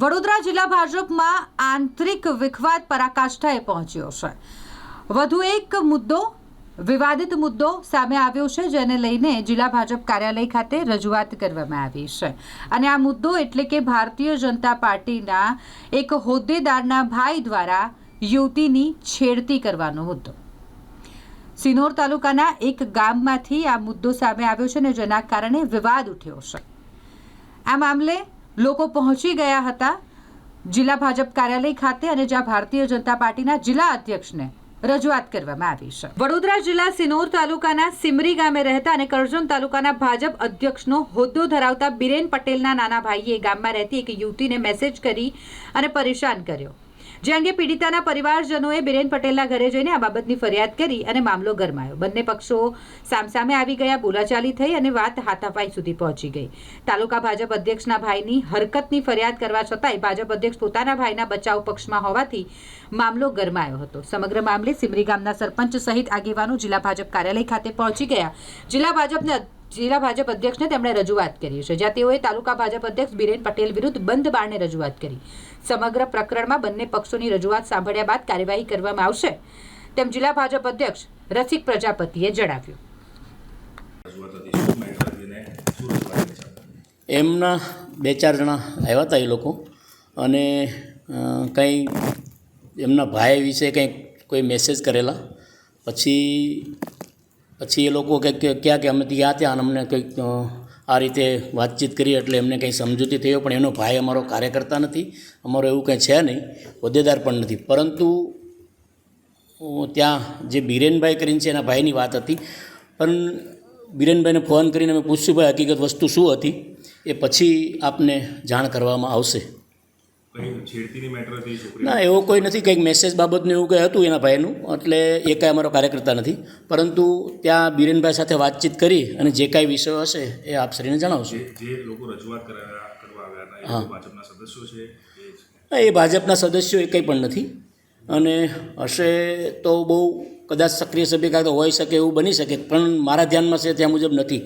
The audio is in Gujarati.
વડોદરા જિલ્લા ભાજપમાં આંતરિક વિખવાદ પરાકાષ્ઠાએ પહોંચ્યો છે. વધુ એક મુદ્દો, વિવાદિત મુદ્દો સામે આવ્યો છે, જેને લઈને જિલ્લા ભાજપ કાર્યાલય ખાતે રજૂઆત કરવામાં આવી છે. અને આ મુદ્દો એટલે કે ભારતીય જનતા પાર્ટીના એક હોદ્દેદારના ભાઈ દ્વારા યુવતીની છેડતી કરવાનો મુદ્દો. સિનોર તાલુકાના એક ગામમાંથી આ મુદ્દો સામે આવ્યો છે અને જેના કારણે વિવાદ ઉઠ્યો છે. આ મામલે લોકો પહોંચી ગયા હતા જિલ્લા ભાજપ કાર્યાલય ખાતે અને જ્યાં ભારતીય જનતા પાર્ટીના જિલ્લા અધ્યક્ષને રજૂઆત કરવામાં આવી છે. વડોદરા જિલ્લા સિનોર તાલુકાના સિમરી ગામે રહેતા અને કરજણ તાલુકાના ભાજપ અધ્યક્ષનો હોદ્દો ધરાવતા બિરેન પટેલના નાના ભાઈએ ગામમાં રહેતી એક યુવતીને મેસેજ કરી અને પરેશાન કર્યો. જે અંગે પીડિતાના પરિવારજનોએ બિરેન પટેલના ઘરે જઈને આ બાબતની ફરિયાદ કરી અને મામલો ગરમાયો. બંને પક્ષો સામસામે આવી ગયા, બોલાચાલી થઈ અને વાત હાથાપાઈ સુધી પહોંચી ગઈ. તાલુકા ભાજપ અધ્યક્ષના ભાઈની હરકતની ફરિયાદ કરવા છતાંય ભાજપ અધ્યક્ષ પોતાના ભાઈના બચાવ પક્ષમાં હોવાથી મામલો ગરમાયો હતો. સમગ્ર મામલે સિમરી ગામના સરપંચ સહિત આગેવાનો જિલ્લા ભાજપ કાર્યાલય ખાતે પહોંચી ગયા. જિલ્લા ભાજપને જિલ્લા ભાજપ અધ્યક્ષને તેમણે રજૂઆત કરી છે, જ્યાં તેઓએ તાલુકા ભાજપ અધ્યક્ષ બિરેન પટેલ વિરુદ્ધ બંધ બારને રજૂઆત કરી. સમગ્ર પ્રકરણમાં બંને પક્ષોની રજૂઆત સાંભળ્યા બાદ કાર્યવાહી કરવામાં આવશે, તેમ જિલ્લા ભાજપ અધ્યક્ષ રસિક પ્રજાપતિએ જણાવ્યું. એમના બે ચાર જણા આવ્યા હતા એ લોકો, અને કંઈ એમના ભાઈ વિશે કંઈક કોઈ મેસેજ કરેલા. પછી પછી એ લોકો કંઈક ક્યાં કે અમે ત્યાં ત્યાં અમને કંઈક આ રીતે વાતચીત કરી એટલે એમને કંઈ સમજૂતી થયો પણ એનો ભાઈ અમારો કાર્યકર્તા નથી. અમારો એવું કંઈ છે નહીં, હોદ્દેદાર પણ નથી. પરંતુ ત્યાં જે બિરેનભાઈ કરીને છે, એના ભાઈની વાત હતી. પણ બિરેનભાઈને ફોન કરીને અમે પૂછ્યું, ભાઈ, હકીકત વસ્તુ શું હતી? એ પછી આપને જાણ કરવામાં આવશે. ના એવો કોઈ નથી. કંઈક મેસેજ બાબતનું એવું કંઈ હતું એના ભાઈનું એટલે એ કાંઈ અમારો કાર્યકર્તા નથી. પરંતુ ત્યાં બિરેનભાઈ સાથે વાતચીત કરી અને જે કાંઈ વિષયો હશે એ આપ શ્રીને જણાવશું. જે જે લોકો રજૂઆત કરવા આવ્યા એ ભાજપના સદસ્યો છે? એ એ ભાજપના સદસ્યો એ કંઈ પણ નથી. અને હશે તો બહુ કદાચ સક્રિય સભ્ય કાં તો હોઈ શકે એવું બની શકે પણ મારા ધ્યાનમાં છે ત્યાં મુજબ નથી.